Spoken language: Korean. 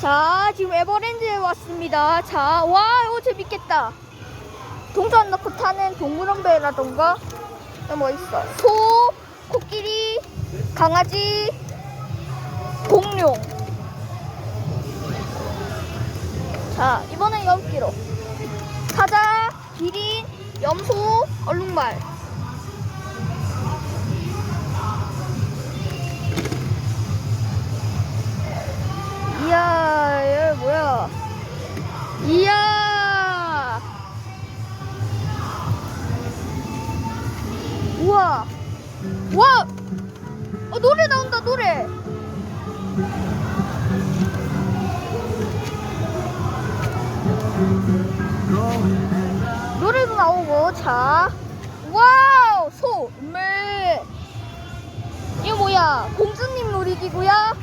자, 지금 에버랜드에 왔습니다. 자, 와, 이거 재밌겠다. 동전 넣고 타는 동물원 배라던가, 또뭐 있어? 소, 코끼리, 강아지, 공룡. 자, 이번엔 여기로. 사자, 기린, 염소, 얼룩말. 우와! 와! 어, 노래 나온다, 노래! 노래도 나오고, 자. 와우! 소! 매! 이거 뭐야? 공주님 놀이기구야?